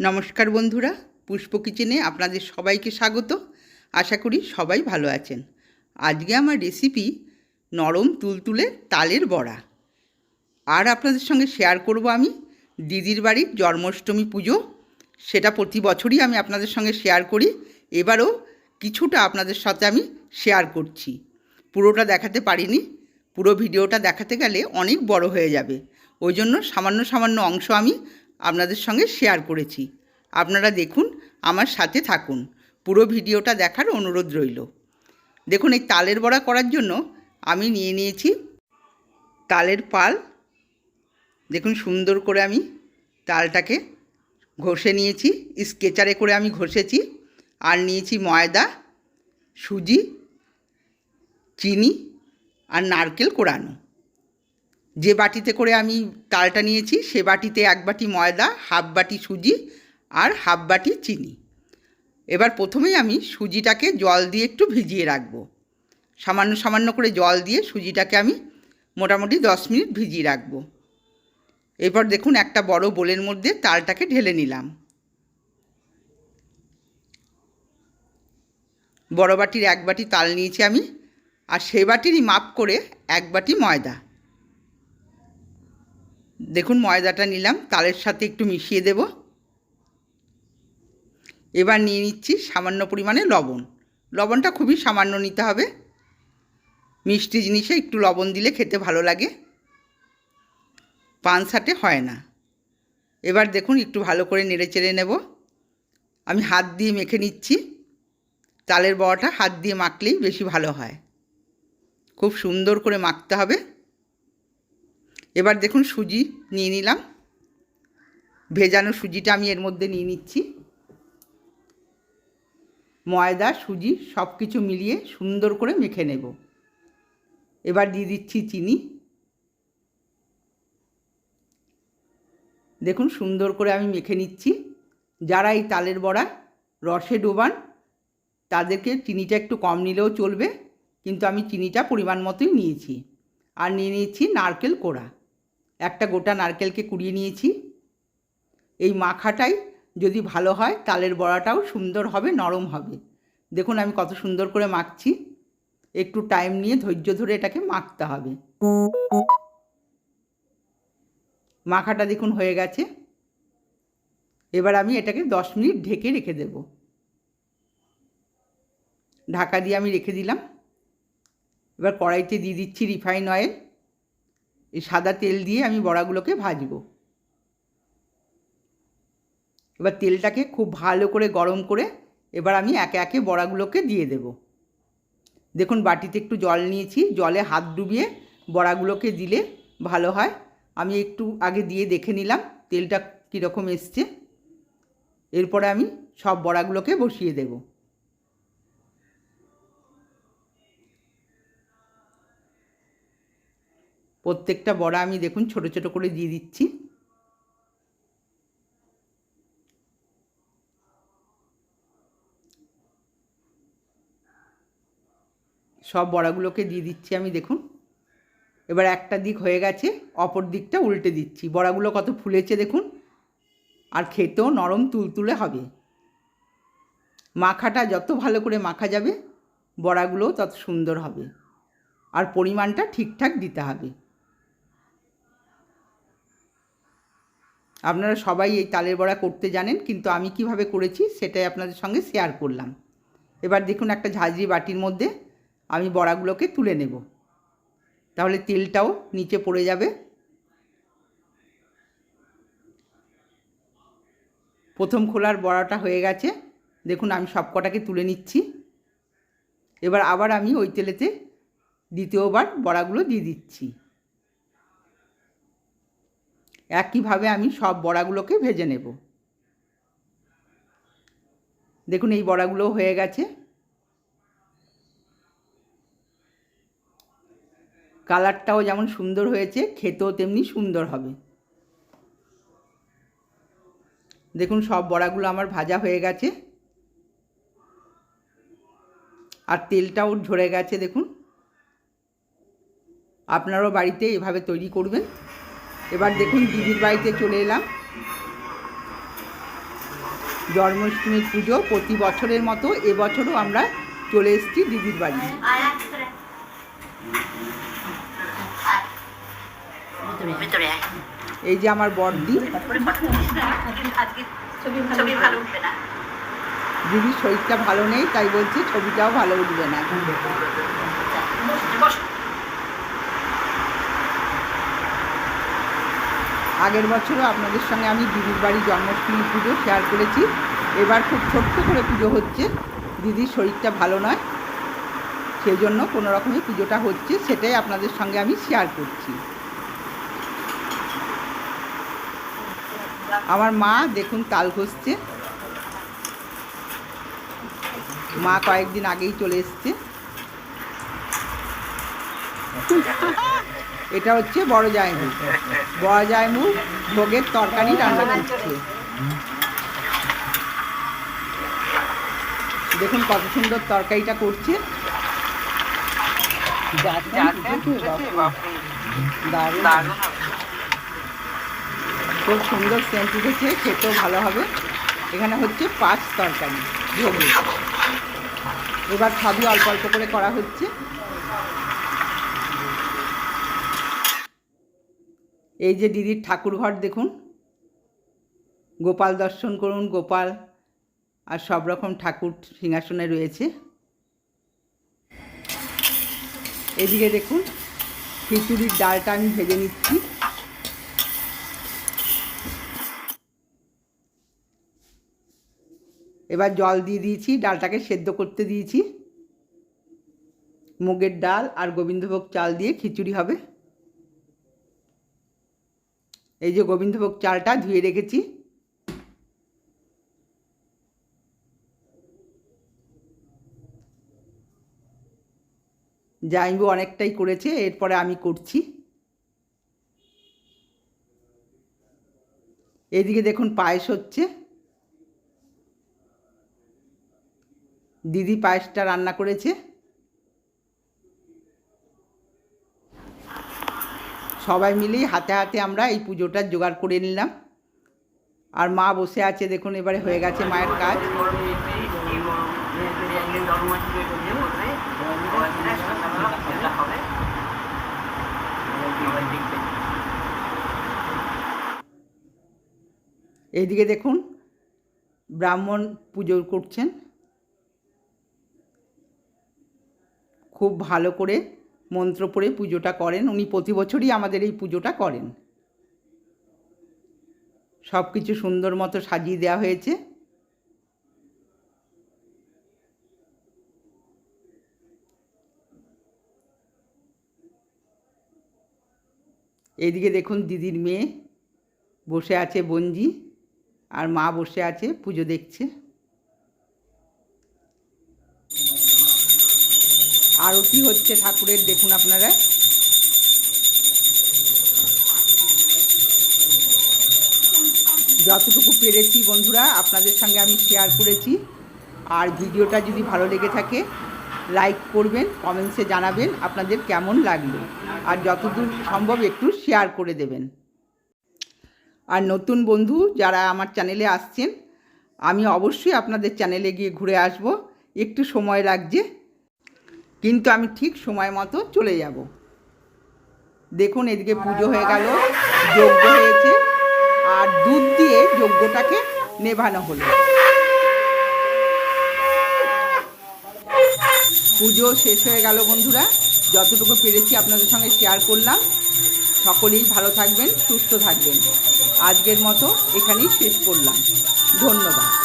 নমস্কার বন্ধুরা, পুষ্প কিচেনে আপনাদের সবাইকে স্বাগত। আশা করি সবাই ভালো আছেন। আজকে আমার রেসিপি নরম তুলতুলে তালের বড়া। আর আপনাদের সঙ্গে শেয়ার করব আমি দিদির বাড়ির জন্মাষ্টমী পুজো। সেটা প্রতি বছরই আমি আপনাদের সঙ্গে শেয়ার করি। এবারও কিছুটা আপনাদের সাথে আমি শেয়ার করছি। পুরোটা দেখাতে পারিনি। পুরো ভিডিওটা দেখাতে গেলে অনেক বড় হয়ে যাবে। ওই জন্য সামান্য সামান্য অংশ আমি আপনাদের সঙ্গে শেয়ার করেছি। আপনারা দেখুন, আমার সাথে থাকুন। পুরো ভিডিওটা দেখার অনুরোধ রইল। দেখুন, এই তালের বড়া করার জন্য আমি নিয়ে নিয়েছি তালের পাল। দেখুন, সুন্দর করে আমি তালটাকে ঘষে নিয়েছি, স্কেচারে করে আমি ঘষেছি। আর নিয়েছি ময়দা, সুজি, চিনি আর নারকেল কোরানো। যে বাটিতে করে আমি তালটা নিয়েছি, সে বাটিতে এক বাটি ময়দা, হাফ বাটি সুজি আর হাফ বাটি চিনি। এবার প্রথমেই আমি সুজিটাকে জল দিয়ে একটু ভিজিয়ে রাখব। সামান্য সামান্য করে জল দিয়ে সুজিটাকে আমি মোটামুটি দশ মিনিট ভিজিয়ে রাখব। এরপর দেখুন একটা বড় বোলের মধ্যে তালটাকে ঢেলে নিলাম। বড় বাটির এক বাটি তাল নিয়েছি আমি, আর সে বাটিরই মাপ করে এক বাটি ময়দা। দেখুন ময়দাটা নিলাম, তালের সাথে একটু মিশিয়ে দেব। এবার নিয়ে নিচ্ছি সামান্য পরিমাণে লবণ। লবণটা খুবই সামান্য নিতে হবে। মিষ্টি জিনিসে একটু লবণ দিলে খেতে ভালো লাগে। পান সাটে হয় না। এবার দেখুন একটু ভালো করে নেড়ে চেড়ে নেব। আমি হাত দিয়ে মেখে নিচ্ছি। তালের বড়াটা হাত দিয়ে মাখলেই বেশি ভালো হয়। খুব সুন্দর করে মাখতে হবে। এবার দেখুন সুজি নিয়ে নিলাম। ভেজানো সুজিটা আমি এর মধ্যে নিয়ে নিচ্ছি। ময়দা, সুজি সব কিছু মিলিয়ে সুন্দর করে মেখে নেব। এবার দিয়ে দিচ্ছি চিনি। দেখুন সুন্দর করে আমি মেখে নিচ্ছি। যারা এই তালের বড়া, রসে ডোবান, তাদেরকে চিনিটা একটু কম নিলেও চলবে, কিন্তু আমি চিনিটা পরিমাণ মতোই নিয়েছি। আর নিয়ে নিয়েছি নারকেল কোড়া। একটা গোটা নারকেলকে কুড়িয়ে নিয়েছি। এই মাখাটাই যদি ভালো হয়, তালের বড়াটাও সুন্দর হবে, নরম হবে। দেখুন আমি কত সুন্দর করে মাখছি। একটু টাইম নিয়ে ধৈর্য ধরে এটাকে মাখতে হবে। মাখাটা দেখুন হয়ে গেছে। এবার আমি এটাকে দশ মিনিট ঢেকে রেখে দেব। ঢাকা দিয়ে আমি রেখে দিলাম। এবার কড়াইতে দিয়ে দিচ্ছি রিফাইন অয়েল এই সাদা তেল দিয়ে আমি বড়াগুলোকে ভাজব। এবার তেলটাকে খুব ভালো করে গরম করে এবার আমি একে একে বড়াগুলোকে দিয়ে দেব। দেখুন, বাটিতে একটু জল নিয়েছি, জলে হাত ডুবিয়ে বড়াগুলোকে দিলে ভালো হয়। আমি একটু আগে দিয়ে দেখে নিলাম, তেলটা কীরকম এসছে। এরপরে আমি সব বড়াগুলোকে বসিয়ে দেবো। প্রত্যেকটা বড়া আমি দেখুন ছোট ছোট করে দিয়ে দিচ্ছি। সব বড়াগুলোকে দিয়ে দিচ্ছি আমি দেখুন। এবার একটা দিক হয়ে গেছে, অপর দিকটা উল্টে দিচ্ছি। বড়াগুলো কত ফুলেছে দেখুন, আর খেতেও নরম তুলতুলে হবে। মাখাটা যত ভালো করে মাখা যাবে, বড়াগুলোও তত সুন্দর হবে। আর পরিমাণটা ঠিকঠাক দিতে হবে। আপনারা সবাই এই তালের বড়া করতে জানেন, কিন্তু আমি কীভাবে করেছি সেটাই আপনাদের সঙ্গে শেয়ার করলাম। এবার দেখুন একটা ঝাঁঝরি বাটির মধ্যে আমি বড়াগুলোকে তুলে নেব। তাহলে তেলটাও নিচে পড়ে যাবে। প্রথম খোলার বড়াটা হয়ে গেছে। দেখুন আমি সব কটাকে তুলে নিচ্ছি। এবার আবার আমি ওই তেলেতে দ্বিতীয়বার বড়াগুলো দিয়ে দিচ্ছি। একইভাবে আমি সব বড়াগুলোকে ভেজে নেব। দেখুন এই বড়াগুলো হয়ে গেছে। কালারটাও যেমন সুন্দর হয়েছে, খেতেও তেমনি সুন্দর হবে। দেখুন সব বড়াগুলো আমার ভাজা হয়ে গেছে। আর তেলটাও ঝরে গেছে, দেখুন। আপনারাও বাড়িতে এভাবে তৈরি করবেন। এবার দেখুন দিদির বাড়িতে চলে এলাম। জন্মাষ্টমীর পুজো প্রতি বছরের মতো এবছরও আমরা চলে এসেছি দিদির বাড়ি। এই যে আমার না দিদির শরীরটা ভালো নেই, তাই বলছি ছবিটাও ভালো উঠবে না। আগের বছরও আপনাদের সঙ্গে আমি দিদির বাড়ি জন্মাষ্টমী পুজো শেয়ার করেছি। এবার খুব ছোট্ট করে পুজো হচ্ছে। দিদির শরীরটা ভালো নয় সেই জন্য কোনো রকমের পুজোটা হচ্ছে, সেটাই আপনাদের সঙ্গে আমি শেয়ার করছি। আমার মা, দেখুন, তাল ঘষছে। মা কয়েকদিন আগেই চলে এসছে। এটা হচ্ছে বড় জায়মু। বড় জায়মু ভোগের তরকারি রান্না করছে। দেখুন কত সুন্দর তরকারিটা করছে। খুব সুন্দর সেন্ট উঠেছে খেতেও ভালো হবে। এখানে হচ্ছে পাঁচ তরকারি ভোগে এবার সবই অল্প অল্প করে করা হচ্ছে। এই যে দিদির ঠাকুর ঘর দেখুন, গোপাল দর্শন করুন, গোপাল আর সব রকম ঠাকুর সিংহাসনে রয়েছে। এদিকে দেখুন, খিচুড়ির ডালটা আমি ভেজে নিচ্ছি। এবার জল দিয়ে দিয়েছি, ডালটাকে সেদ্ধ করতে দিয়েছি। মুগের ডাল আর গোবিন্দভোগ চাল দিয়ে খিচুড়ি হবে। এই যে গোবিন্দভোগ চালটা ধুয়ে রেখেছি। জাইবু অনেকটাই করেছে, এরপরে আমি করছি। এদিকে দেখুন পায়েস হচ্ছে। দিদি পায়েসটা রান্না করেছে। সবাই মিলেই হাতে হাতে আমরা এই পুজোটা জোগাড় করে নিলাম। আর মা বসে আছে, দেখুন এবারে হয়ে গেছে মায়ের কাজ। এইদিকে দেখুন, ব্রাহ্মণ পুজো করছেন। খুব ভালো করে মন্ত্র পড়ে পুজোটা করেন। উনি প্রতি বছরই আমাদের এই পুজোটা করেন। সব কিছু সুন্দর মতো সাজিয়ে দেওয়া হয়েছে। এইদিকে দেখুন দিদির মেয়ে বসে আছে বঞ্জি আর মা বসে আছে পুজো দেখছে। আরতি হচ্ছে ঠাকুরের, দেখুন আপনারা। যতটুকু পেরেছি বন্ধুরা, আপনাদের সঙ্গে আমি শেয়ার করেছি। আর ভিডিওটা যদি ভালো লেগে থাকে লাইক করবেন কমেন্টসে জানাবেন আপনাদের কেমন লাগল। আর যতদূর সম্ভব একটু শেয়ার করে দেবেন। আর নতুন বন্ধু যারা আমার চ্যানেলে আসছেন, আমি অবশ্যই আপনাদের চ্যানেলে গিয়ে ঘুরে আসব। একটু সময় লাগছে কিন্তু আমি ঠিক সময় মতো চলে যাব। দেখুন এদিকে পুজো হয়ে গেল, যজ্ঞ হয়েছে, আর দুধ দিয়ে যজ্ঞটাকে নেভানো হলো। পুজো শেষ হয়ে গেল বন্ধুরা, যতটুকু পেরেছি আপনাদের সঙ্গে শেয়ার করলাম। সকলেই ভালো থাকবেন, সুস্থ থাকবেন। আজকের মতো এখানেই শেষ করলাম। ধন্যবাদ।